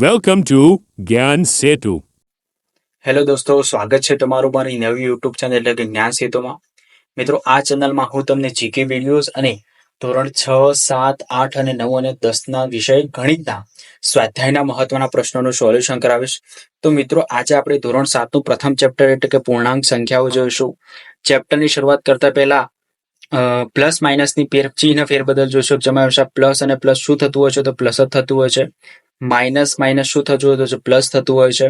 Welcome two જ્ઞાન સેતુ hello દોસ્તો સ્વાગત છે તમારું મારી નવી યુટ્યુબ ચેનલ એટલે કે જ્ઞાન સેતુમાં મિત્રો આ ચેનલમાં હું તમને જીકે વિડીયોઝ અને ધોરણ છ સાત આઠ અને નવ અને દસના વિષય ગણિતના સ્વાધ્યાયના મહત્વના પ્રશ્નોનું સોલ્યુશન કરાવીશ તો મિત્રો આજે આપણે ધોરણ સાતનું પ્રથમ ચેપ્ટર એટલે કે પૂર્ણાંક સંખ્યાઓ જોઈશું ચેપ્ટરની શરૂઆત કરતા પહેલા પ્લસ માઇનસની ફેર ચિહ્ન ફેરબદલ જોઈશું જેમાં હંમેશા પ્લસ અને પ્લસ શું થતું હોય છે તો પ્લસ જ થતું હોય છે। માઇનસ માઇનસ શું થતું હોય તો પ્લસ થતું હોય છે.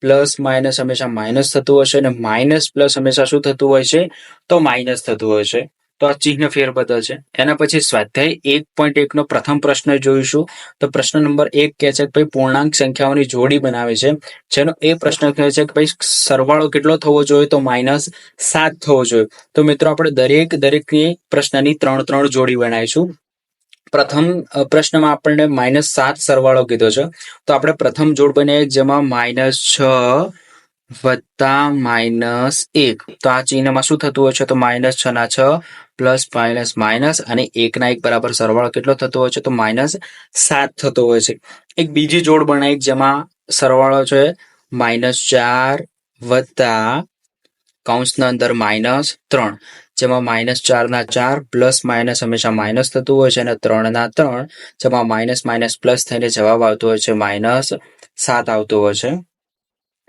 પ્લસ માઇનસ હંમેશા માઇનસ થતું હોય છે અને માઇનસ પ્લસ હંમેશા શું થતું હોય છે? તો માઇનસ થતું હોય છે. તો આ ચિહ્ન ફેરબદલ છે. એના પછી સ્વાધ્યાય એક પોઈન્ટ એકનો પ્રથમ પ્રશ્ન જોઈશું. તો પ્રશ્ન નંબર એક કહે છે કે ભાઈ પૂર્ણાંક સંખ્યાઓની જોડી બનાવે છે. જેનો એ પ્રશ્ન કહે છે કે ભાઈ સરવાળો કેટલો થવો જોઈએ તો માઇનસ સાત થવો જોઈએ. તો મિત્રો આપણે દરેક દરેકની પ્રશ્નની ત્રણ ત્રણ જોડી બનાવીશું. પ્રથમ પ્રશ્નમાં આપણને માઇનસ સાત સરવાળો કીધો છે. તો આપણે પ્રથમ જોડ બને જેમાં માઇનસ છ વત્તા માઇનસ એક. તો આ ચિહ્નમાં શું થતું હોય છે? તો માઇનસ છ ના છ પ્લસ માઇનસ માઇનસ અને એકના એક બરાબર સરવાળો કેટલો થતો હોય છે? તો માઇનસ સાત થતો હોય છે. એક બીજી જોડ બનાવી જેમાં સરવાળો છે માઇનસ ચાર વત્તા કૌંસના અંદર માઇનસ ત્રણ. જેમાં માઇનસ ચારના ચાર, પ્લસ માઇનસ હંમેશા માઇનસ થતું હોય છે અને ત્રણના ત્રણ, જેમાં માઇનસ માઇનસ પ્લસ થઈને જવાબ આવતો હોય છે માઇનસ સાત આવતો હોય છે.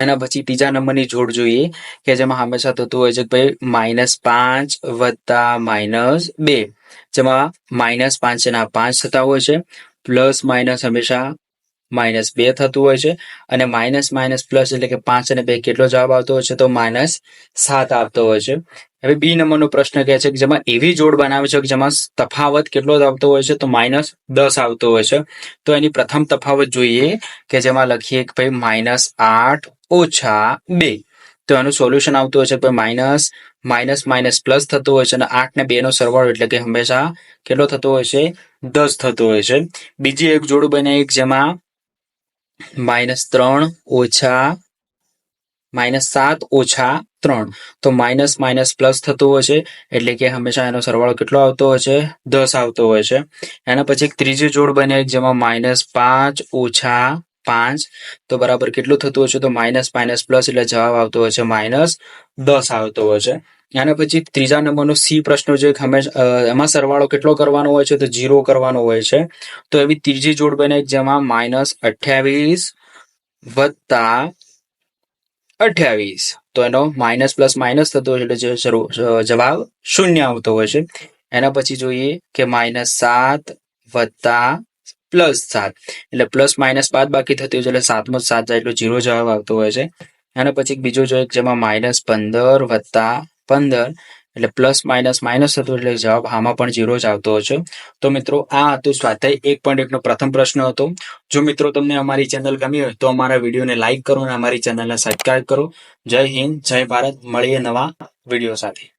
એના પછી ત્રીજા નંબરની જોડ જોઈએ કે જેમાં હંમેશા થતું હોય છે કે ભાઈ માઇનસ પાંચ વત્તા માઇનસ બે, જેમાં માઇનસ પાંચ ના પાંચ થતા હોય છે, પ્લસ માઇનસ હંમેશા માઇનસ બે થતું હોય છે અને માઇનસ માઇનસ પ્લસ એટલે કે પાંચ અને બે કેટલો જવાબ આવતો હોય છે તો માઇનસ સાત આવતો હોય છે. હવે બી નંબરનો પ્રશ્ન કહે છે કે જેમાં એવી જોડ બનાવે છે કે જેમાં તફાવત કેટલો આવતો હોય છે? તો માઇનસ દસ આવતો હોય છે. તો એની પ્રથમ તફાવત જોઈએ કે જેમાં લખીએ કે ભાઈ માઇનસ આઠ ઓછા બે. તો એનું સોલ્યુશન આવતું હોય છે ભાઈ માઇનસ માઇનસ માઇનસ પ્લસ થતું હોય છે અને આઠ ને બે નો સરવાળો એટલે કે હંમેશા કેટલો થતો હોય છે? દસ થતો હોય છે. બીજી એક જોડ બને એક જેમાં માઇનસ ત્રણ ઓછા માઇનસ સાત ઓછા ત્રણ. તો માઇનસ માઇનસ પ્લસ થતું હોય છે, એટલે કે હંમેશા એનો સરવાળો કેટલો આવતો હોય છે? દસ આવતો હોય છે. એના પછી એક ત્રીજી જોડ બને જેમાં માઇનસ પાંચ ઓછા પાંચ. તો બરાબર કેટલું થતું હોય છે? તો માઇનસ માઇનસ પ્લસ એટલે જવાબ આવતો હોય છે માઇનસ દસ આવતો હોય છે. એના પછી ત્રીજા નંબરનો સી પ્રશ્ન જે હંમેશા એમાં સરવાળો કેટલો કરવાનો હોય છે? તો જીરો કરવાનો હોય છે. તો એવી ત્રીજી જોડ બને જેમાં માઇનસ અઠ્યાવીસ વત્તા અઠ્યાવીસ. તો એનો માઇનસ પ્લસ માઇનસ થતો હોય છે એટલે જવાબ શૂન્ય આવતો હોય છે. એના પછી જોઈએ કે માઇનસ સાત વત્તા પ્લસ સાત. એટલે પ્લસ માઇનસ બાદ બાકી થતી હોય છે એટલે સાતમાં સાત જાય એટલો જીરો જવાબ આવતો હોય છે. એના પછી બીજો જોઈએ જેમાં માઇનસ પંદર વત્તા પંદર. એટલે પ્લસ માઇનસ માઇનસ હતું એટલે જવાબ આમાં પણ જીરો જ આવતો હશે તો મિત્રો, આ હતું સ્વાધ્યાય એક પોઈન્ટ એકનો પ્રથમ પ્રશ્ન હતો. જો મિત્રો તમને અમારી ચેનલ ગમી હોય તો અમારા વિડીયોને લાઇક કરો અને અમારી ચેનલને સબસ્ક્રાઇબ કરો. જય હિન્દ, જય ભારત. મળીએ નવા વીડિયો સાથે.